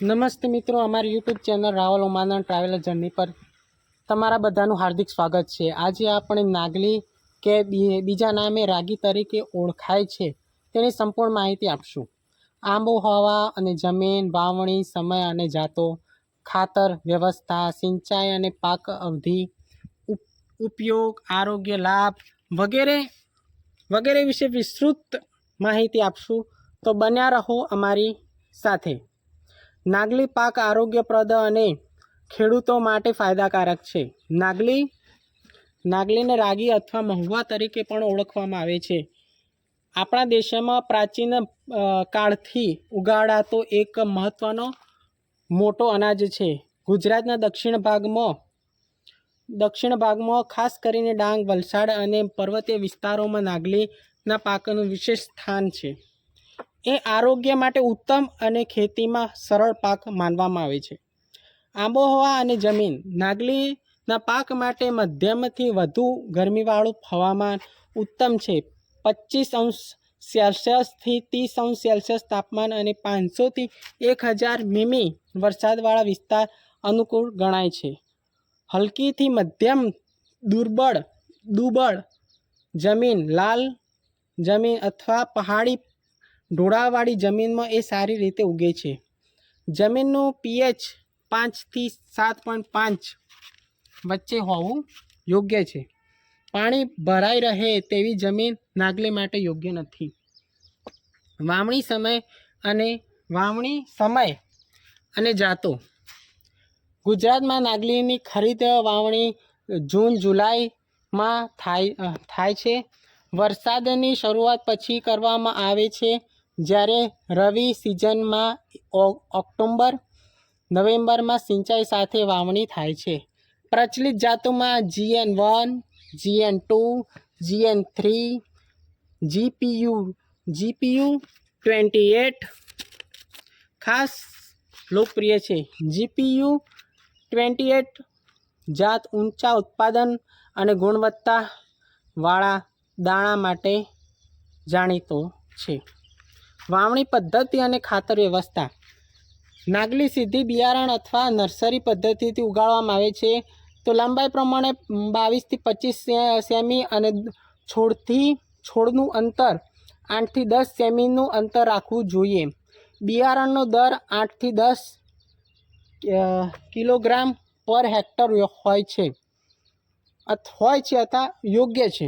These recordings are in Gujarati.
નમસ્તે મિત્રો, અમારી YouTube channel Raval Oman travel journey પર તમારા બધાનું હાર્દિક સ્વાગત છે. આજે આપણે નાગલી કે બીજા નામે રાગી તરીકે ઓળખાય છે તેની સંપૂર્ણ માહિતી આપશું. આબોહવા અને જમીન, વાવણી, સમય અને જાતો, ખાતર, વ્યવસ્થા, સિંચાઈ અને પાક અવધિ ઉપયોગ, આરોગ્ય લાભ વગેરે વગેરે વિશે વિસ્તૃત માહિતી આપશું. તો બન્યા રહો અમારી સાથે. નાગલી પાક આરોગ્યપ્રદ અને ખેડૂતો માટે ફાયદાકારક છે. નાગલી, નાગલીને રાગી અથવા મહુવા તરીકે પણ ઓળખવામાં આવે છે. આપણા દેશમાં પ્રાચીન કાળથી ઉગાડાતો એક મહત્ત્વનો મોટો અનાજ છે. ગુજરાતના દક્ષિણ ભાગમાં દક્ષિણ ભાગમાં ખાસ કરીને ડાંગ, વલસાડ અને પર્વતીય વિસ્તારોમાં નાગલીના પાકનું વિશેષ સ્થાન છે. એ આરોગ્ય માટે ઉત્તમ અને ખેતીમાં સરળ પાક માનવામાં આવે છે. આબોહવા અને જમીન નાગલીના પાક માટે મધ્યમથી વધુ ગરમીવાળું હવામાન ઉત્તમ છે. પચીસ અંશ સેલ્સિયસથી ત્રીસ અંશ સેલ્સિયસ તાપમાન અને પાંચસોથી એક હજાર મીમી વરસાદવાળા વિસ્તાર અનુકૂળ ગણાય છે. હલકીથી મધ્યમ દુર્બળ દુબળ જમીન લાલ જમીન અથવા પહાડી ઢોળાવાળી જમીનમાં એ સારી રીતે ઉગે છે. જમીનનું પીએચ પાંચથી સાત પોઈન્ટ પાંચ વચ્ચે હોવું યોગ્ય છે. પાણી ભરાઈ રહે તેવી જમીન નાગલી માટે યોગ્ય નથી. વાવણી સમય અને વાવણી સમય અને જાતો. ગુજરાતમાં નાગલીની ખરીદ વાવણી જૂન જુલાઈમાં થાય થાય છે. વરસાદની શરૂઆત પછી કરવામાં આવે છે. જ્યારે રવિ સિઝનમાં ઓ- ઓક્ટોબર નવેમ્બરમાં સિંચાઈ સાથે વાવણી થાય છે. પ્રચલિત જાતોમાં GN one, GN two, GN three, GPU GPU twenty eight ખાસ લોકપ્રિય છે. જીપીયુ ટ્વેન્ટી એટ જાત ઊંચા ઉત્પાદન અને ગુણવત્તાવાળા દાણા માટે જાણીતો છે. વાવણી પદ્ધતિ અને ખાતર વ્યવસ્થા. નાગલી સીધી બિયારણ અથવા નર્સરી પદ્ધતિથી ઉગાડવામાં આવે છે. તો લંબાઈ પ્રમાણે બાવીસથી પચીસ સેમી અને છોડથી છોડનું અંતર આઠથી દસ સેમીનું અંતર રાખવું જોઈએ. બિયારણનો દર આઠથી દસ કિલોગ્રામ પર હેક્ટર હોય છે. હોય છે અથવા યોગ્ય છે.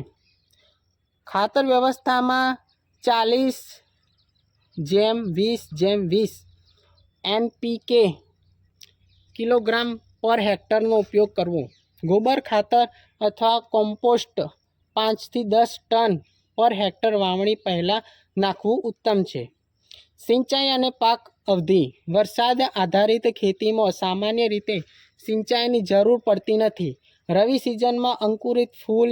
ખાતર વ્યવસ્થામાં ચાલીસ જેમ વીસ જેમ વીસ. એનપીકે કિલોગ્રામ પર હેક્ટરનો ઉપયોગ કરવો. ગોબર ખાતર અથવા કોમ્પોસ્ટ પાંચથી દસ ટન પર હેક્ટર વાવણી પહેલાં નાખવું ઉત્તમ છે. સિંચાઈ અને પાક અવધિ. વરસાદ આધારિત ખેતીમાં સામાન્ય રીતે સિંચાઈની જરૂર પડતી નથી. રવિ સિઝનમાં અંકુરિત ફૂલ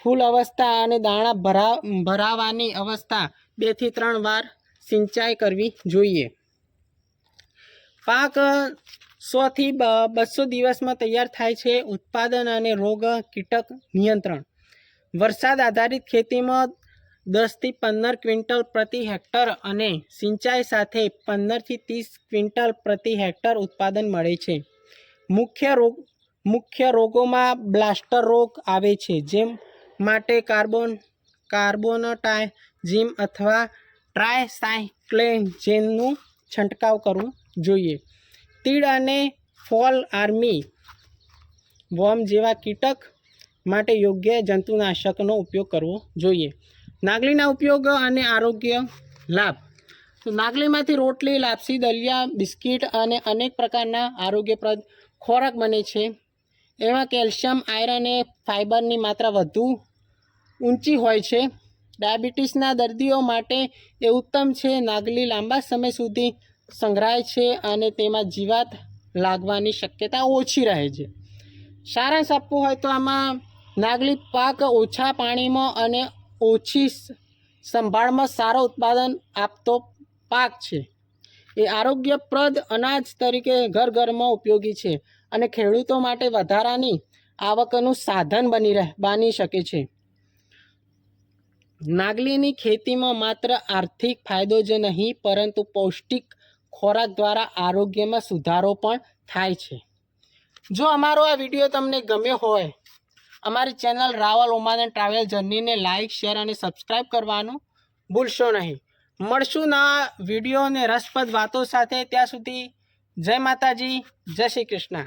ફૂલ અવસ્થા અને દાણા ભરા, ભરાવાની અવસ્થા બેથી ત્રણ વાર સિંચાઈ કરવી જોઈએ. પાક સોથી બસો દિવસમાં તૈયાર થાય છે. ઉત્પાદન અને રોગ કીટક નિયંત્રણ. વરસાદ આધારિત ખેતીમાં દસથી પંદર ક્વિન્ટલ પ્રતિ હેક્ટર અને સિંચાઈ સાથે પંદરથી ત્રીસ ક્વિન્ટલ પ્રતિ હેક્ટર ઉત્પાદન મળે છે. મુખ્ય રોગ, મુખ્ય રોગોમાં બ્લાસ્ટર રોગ આવે છે, જેમ માટે કાર્બોન કાર્બન કાર્બોનટાઇઝિમ અથવા ટ્રાયસાયક્લેન્ઝેનનું છંટકાવ કરવું જોઈએ. તીડ અને ફોલ આર્મી વોર્મ જેવા કીટક માટે યોગ્ય જંતુનાશકનો ઉપયોગ કરવો જોઈએ. નાગલીના ઉપયોગ અને આરોગ્ય લાભ. તો નાગલીમાંથી રોટલી, લાપસી, દલિયા, બિસ્કિટ અને અનેક પ્રકારના આરોગ્યપ્રદ ખોરાક બને છે. એમાં કેલ્શિયમ, આયરન અને ફાઇબરની માત્રા વધુ ઊંચી હોય છે. ડાયાબિટીસના દર્દીઓ માટે એ ઉત્તમ છે. નાગલી લાંબા સમય સુધી સંગ્રહાય છે અને તેમાં જીવાત લાગવાની શક્યતા ઓછી રહે છે. સારાંશ આપવું હોય તો આમાં નાગલી પાક ઓછા પાણીમાં અને ઓછી સંભાળમાં સારો ઉત્પાદન આપતો પાક છે. એ આરોગ્યપ્રદ અનાજ તરીકે ઘર ઘરમાં ઉપયોગી છે અને ખેડૂતો માટે વધારાની આવકનું સાધન બની રહે, બની શકે છે. નાગલીની ખેતીમાં માત્ર આર્થિક ફાયદો જ નહીં, પરંતુ પૌષ્ટિક ખોરાક દ્વારા આરોગ્યમાં સુધારો પણ થાય છે. જો અમારો આ વીડિયો તમને ગમ્યો હોય, અમારી ચેનલ રાવલ ઓમાન ટ્રાવેલ જર્નીને લાઇક શેર અને સબસ્ક્રાઈબ કરવાનું ભૂલશો નહીં. મળશું ના વીડિયો અને રસપ્રદ વાતો સાથે. ત્યાં સુધી જય માતાજી, જય શ્રી કૃષ્ણ.